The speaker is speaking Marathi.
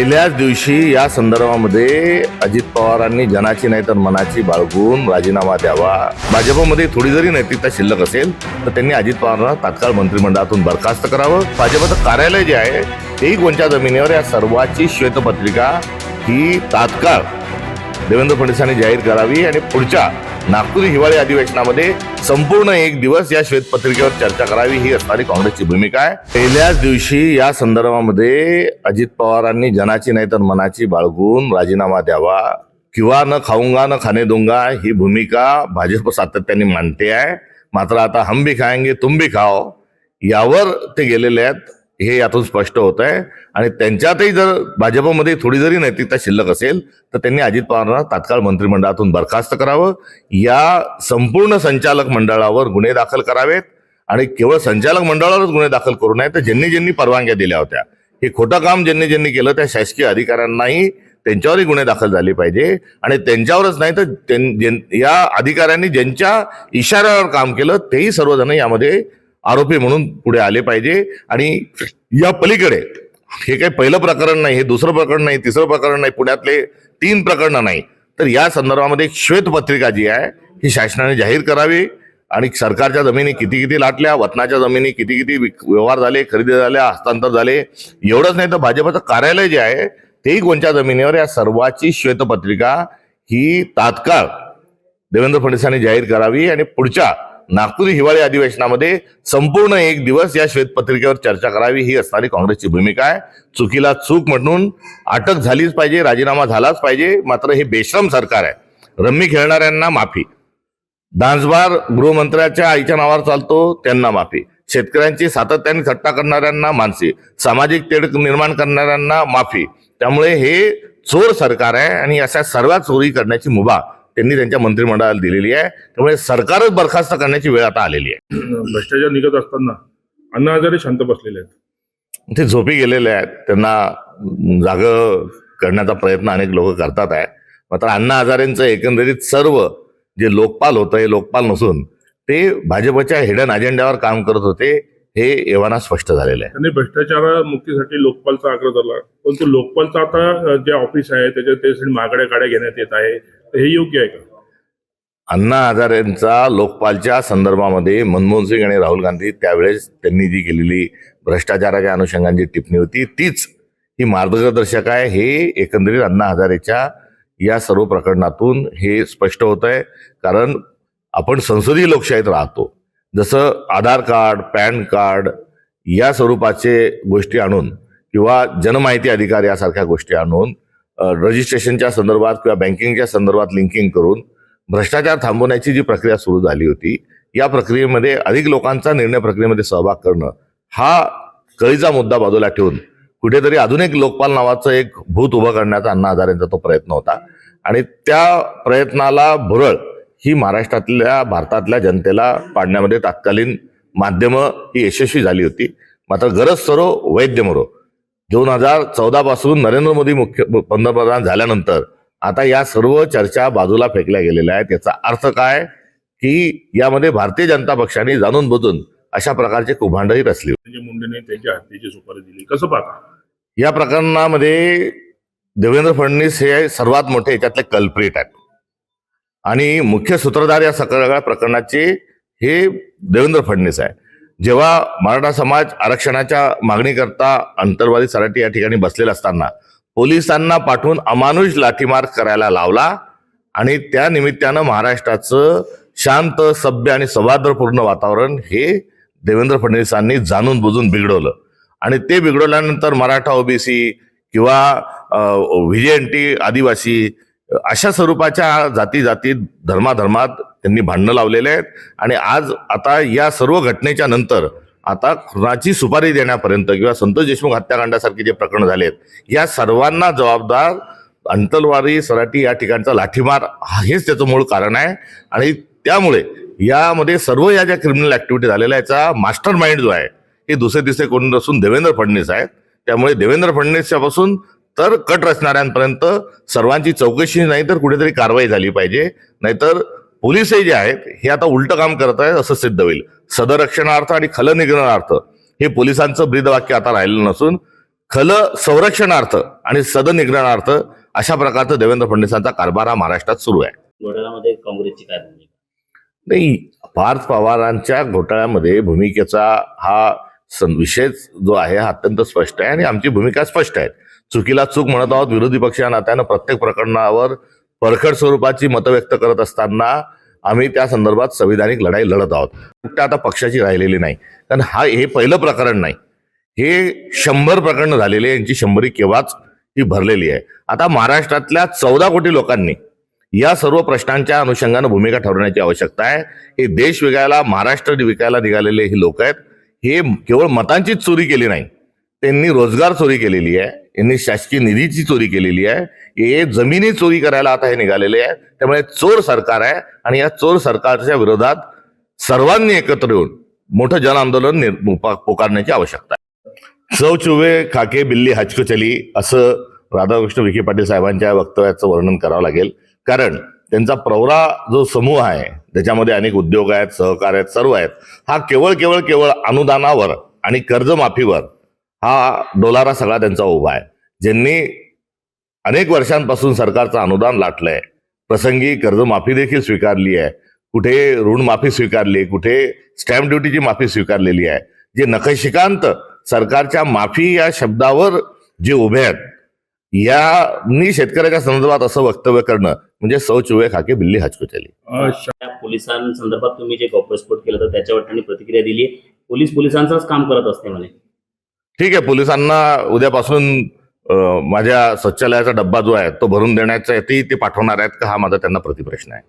पहिल्याच दिवशी या संदर्भामध्ये अजित पवारांनी जनाची नाही तर मनाची बाळगून राजीनामा द्यावा. भाजपमध्ये थोडी जरी नैतिकता शिल्लक असेल तर त्यांनी अजित पवारांना तात्काळ मंत्रिमंडळातून बरखास्त करावं. भाजपचं कार्यालय जे आहे तेही कोणत्या जमिनीवर या सर्वाची श्वेतपत्रिका ही तात्काळ देवेंद्र फडणवीसांनी जाहीर करावी आणि पुढच्या नागपूर हिवाळी अधिवेशनामध्ये संपूर्ण एक दिवस या श्वेतपत्रिकेवर चर्चा करावी ही असणारी काँग्रेसची भूमिका आहे. पहिल्याच दिवशी या संदर्भामध्ये अजित पवारांनी जनाची नाही तर मनाची बाळगून राजीनामा द्यावा किंवा न खाऊंगा न खाणे दोंगा ही भूमिका भाजप सातत्याने मांडते आहे. मात्र आता हम भी खाएंगे तुम भी खाओ यावर ते गेलेले आहेत. हे यातून स्पष्ट होत आहे आणि त्यांच्यातही जर भाजपमध्ये थोडी जरी नैतिकता शिल्लक असेल तर त्यांनी अजित पवारांना तात्काळ मंत्रिमंडळातून बरखास्त करावं. या संपूर्ण संचालक मंडळावर गुन्हे दाखल करावेत. आणि केवळ संचालक मंडळावरच गुन्हे दाखल करू नये तर ज्यांनी ज्यांनी परवानग्या दिल्या होत्या. हे खोटं काम ज्यांनी ज्यांनी केलं त्या शासकीय अधिकाऱ्यांनाही त्यांच्यावरही गुन्हे दाखल झाले पाहिजे. आणि त्यांच्यावरच नाही तर त्यां- ज्यां- या अधिकाऱ्यांनी ज्यांच्या इशाऱ्यावर काम केलं तेही सर्वजण यामध्ये आरोपी म्हणून पुढे आले पाहिजे. आणि या पलीकडे हे काही पहिलं प्रकरण नाही हे दुसरं प्रकरण नाही तिसरं प्रकरण नाही पुण्यातले तीन प्रकरणं नाही. तर या संदर्भामध्ये एक श्वेतपत्रिका जी आहे ही शासनाने जाहीर करावी. आणि सरकारच्या जमिनी किती किती लाटल्या वतनाच्या जमिनी किती किती विक- व्यवहार झाले खरेदी झाल्या हस्तांतर झाले एवढंच नाही तर भाजपचं कार्यालय जे आहे तेही कोणत्या जमिनीवर या सर्वाची श्वेतपत्रिका ही तात्काळ देवेंद्र फडणवीसांनी जाहीर करावी. आणि पुढच्या नागपूर हिवाळी अधिवेशनामध्ये संपूर्ण एक दिवस या श्वेतपत्रिकेवर चर्चा करावी ही असणारी काँग्रेसची भूमिका आहे. चुकीला चूक म्हणून अटक झालीच पाहिजे राजीनामा झालाच पाहिजे मात्र हे बेश्रम सरकार आहे. रम्मी खेळणाऱ्यांना माफी. डान्सबार गृहमंत्र्याच्या आईच्या नावावर चालतो त्यांना माफी. शेतकऱ्यांची सातत्याने थट्टा करणाऱ्यांना मानसी. सामाजिक तेढ निर्माण करणाऱ्यांना माफी. त्यामुळे हे चोर सरकार आहे आणि अशा सर्व चोरी करण्याची मुभा त्यांनी त्यांच्या मंत्रिमंडळाला दिलेली आहे. त्यामुळे सरकारच बरखास्त करण्याची वेळ आता आलेली आहे. भ्रष्टाचार निघत असताना अण्णा हजारे शांत बसलेले आहेत. ते झोपी गेलेले आहेत. त्यांना जाग करण्याचा प्रयत्न अनेक लोक करतात आहे. मात्र अण्णा हजारेंचं एकंदरीत सर्व जे लोकपाल होतं हे लोकपाल नसून ते भाजपच्या हिडन अजेंड्यावर काम करत होते हे एव्हाना स्पष्ट झालेलं आहे. त्यांनी भ्रष्टाचार मुक्तीसाठी लोकपालचा आग्रह धरला. परंतु लोकपालचं आता जे ऑफिस आहे त्याच्यात त्यासाठी मागड्या गाड्या घेण्यात येत आहे. हे योग्य आहे का? अण्णा हजारेंचा लोकपालच्या संदर्भामध्ये मनमोहन सिंग आणि राहुल गांधी त्यावेळेस त्यांनी जी केलेली भ्रष्टाचाराच्या अनुषंगाने जी टिप्पणी होती तीच ही मार्गदर्शक आहे. हे एकंदरीत अण्णा हजारेच्या या सर्व प्रकरणातून हे स्पष्ट होत आहे. कारण आपण संसदीय लोकशाहीत राहतो. जसं आधार कार्ड पॅन कार्ड या स्वरूपाचे गोष्टी आणून किंवा जनमाहिती अधिकार यासारख्या गोष्टी आणून रजिस्ट्रेशनच्या संदर्भात किंवा बँकिंगच्या संदर्भात लिंकिंग करून भ्रष्टाचार थांबवण्याची जी प्रक्रिया सुरू झाली होती या प्रक्रियेमध्ये अधिक लोकांचा निर्णय प्रक्रियेमध्ये सहभाग करणं हा कळीचा मुद्दा बाजूला ठेवून कुठेतरी अजून एक लोकपाल नावाचं एक भूत उभं करण्याचा अण्णा हजारेंचा तो प्रयत्न होता. आणि त्या प्रयत्नाला भुरळ ही महाराष्ट्रातल्या भारतातल्या जनतेला पाडण्यामध्ये तात्कालीन माध्यमं ही यशस्वी झाली होती. मात्र गरज सरो वैद्य मरो. दोन हजार चौदा पासून नरेंद्र मोदी मुख्य पंतप्रधान झाल्यानंतर आता या सर्व चर्चा बाजूला फेकल्या गेलेल्या आहेत. याचा अर्थ काय? की यामध्ये भारतीय जनता पक्षाने जाणून बुजून अशा प्रकारचे कुभांडही रचली मुंडेने त्यांच्या हत्येची सुपारी दिली. कसं पाहता? या प्रकरणामध्ये देवेंद्र फडणवीस हे सर्वात मोठे याच्यातले कल्प्रिट आहेत. आणि मुख्य सूत्रधार या सगळ्या प्रकरणाचे हे देवेंद्र फडणवीस आहे जेव्हा मराठा समाज आरक्षणाच्या मागणीकरता अंतर्वादी सराटी या ठिकाणी बसलेला असताना पोलिसांना पाठवून अमानुष लाठीमार करायला लावला आणि त्या निमित्तानं महाराष्ट्राचं शांत सभ्य आणि सौहार्दपूर्ण वातावरण हे देवेंद्र फडणवीसांनी जाणून बुजून बिघडवलं. आणि ते बिघडवल्यानंतर मराठा ओबीसी किंवा व्हिजेंटी आदिवासी अशा स्वरूपाच्या जाती जातीत धर्माधर्मात त्यांनी भांडणं लावलेले आहेत. आणि आज आता या सर्व घटनेच्या नंतर आता खुनाची सुपारी देण्यापर्यंत किंवा संतोष देशमुख हत्याकांडासारखे जे प्रकरण झालेत या सर्वांना जबाबदार अंतलवारी सराटी या ठिकाणचा लाठीमार हा- हेच त्याचं मूळ कारण आहे. आणि त्यामुळे यामध्ये सर्व या ज्या क्रिमिनल ऍक्टिव्हिटी झालेल्या याचा मास्टर माइंड जो आहे हे दुसरे तिसरे कोण नसून देवेंद्र फडणवीस आहेत. त्यामुळे देवेंद्र फडणवीसच्यापासून तर कट रचणाऱ्यांपर्यंत सर्वांची चौकशी नाही तर कुठेतरी कारवाई झाली पाहिजे. नाहीतर पोलीसही जे आहेत हे आता उलटं काम करत आहेत असं सिद्ध होईल. सदरक्षणार्थ आणि खलनिग्रहणार्थ हे पोलिसांचं ब्रीदवाक्य आता राहिलं नसून खल संरक्षणार्थ आणि सदनिग्रहणार्थ अशा प्रकारचा देवेंद्र फडणवीसांचा कारभार हा महाराष्ट्रात सुरू आहे. घोटाळ्यामध्ये काँग्रेसची काय नाही पार्थ पवारांच्या घोटाळ्यामध्ये भूमिकेचा हा विषय जो आहे हा अत्यंत स्पष्ट आहे आणि आमची भूमिका स्पष्ट आहे. चुकीला चूक म्हणत आहोत विरोधी पक्ष या नात्यानं प्रत्येक प्रकरणावर परखड स्वरूपाची मतं व्यक्त करत असताना आम्ही त्या संदर्भात संविधानिक लढाई लढत आहोत. त्या आता पक्षाची राहिलेली नाही. कारण हा हे पहिलं प्रकरण नाही. हे शंभर प्रकरणं झालेले यांची शंभरी केव्हाच ही भरलेली आहे. आता महाराष्ट्रातल्या चौदा कोटी लोकांनी या सर्व प्रश्नांच्या अनुषंगानं भूमिका ठरवण्याची आवश्यकता आहे. हे देश विकायला महाराष्ट्र विकायला निघालेले हे लोक आहेत. हे केवळ मतांचीच चोरी केली नाही. त्यांनी रोजगार चोरी केलेली आहे यांनी शासकीय निधीची चोरी केलेली आहे हे जमिनी चोरी करायला आता हे निघालेले आहे त्यामुळे चोर सरकार आहे आणि या चोर सरकारच्या विरोधात सर्वांनी एकत्र येऊन मोठं जन आंदोलन पुकारण्याची पोकारण्याची आवश्यकता आहे. चव चुवे खाके बिल्ली हचको चली असं राधाकृष्ण विखे पाटील साहेबांच्या वक्तव्याचं वर्णन करावं लागेल. कारण त्यांचा प्रवरा जो समूह आहे त्याच्यामध्ये अनेक उद्योग आहेत सहकार आहेत सर्व आहेत हा केवळ केवळ केवळ अनुदानावर आणि कर्जमाफीवर हा डोलारा सगळा त्यांचा उभा आहे. ज्यांनी अनेक वर्षांपासून सरकारचं अनुदान लाटलंय. प्रसंगी कर्जमाफी देखील स्वीकारली आहे. कुठे ऋणमाफी स्वीकारली कुठे स्टॅम्प ड्युटीची माफी स्वीकारलेली आहे. जे नखशिकांत सरकारच्या माफी या शब्दावर जे उभे आहेत यांनी शेतकऱ्याच्या संदर्भात असं वक्तव्य करणं म्हणजे सौ चुवे खाके बिल्ली हचकुचली. पोलिसांसंदर्भात तुम्ही जे गौप्यस्फोट केला तर त्याच्यावर त्यांनी प्रतिक्रिया दिली पोलीस पोलिसांचंच काम करत असते म्हणे. ठीक आहे पोलिसांना उद्यापासून माझ्या शौचालयाचा डब्बा जो आहे तो भरून देण्यासाठी ते पाठवणार आहेत का? हा माझा त्यांना प्रतिप्रश्न आहे.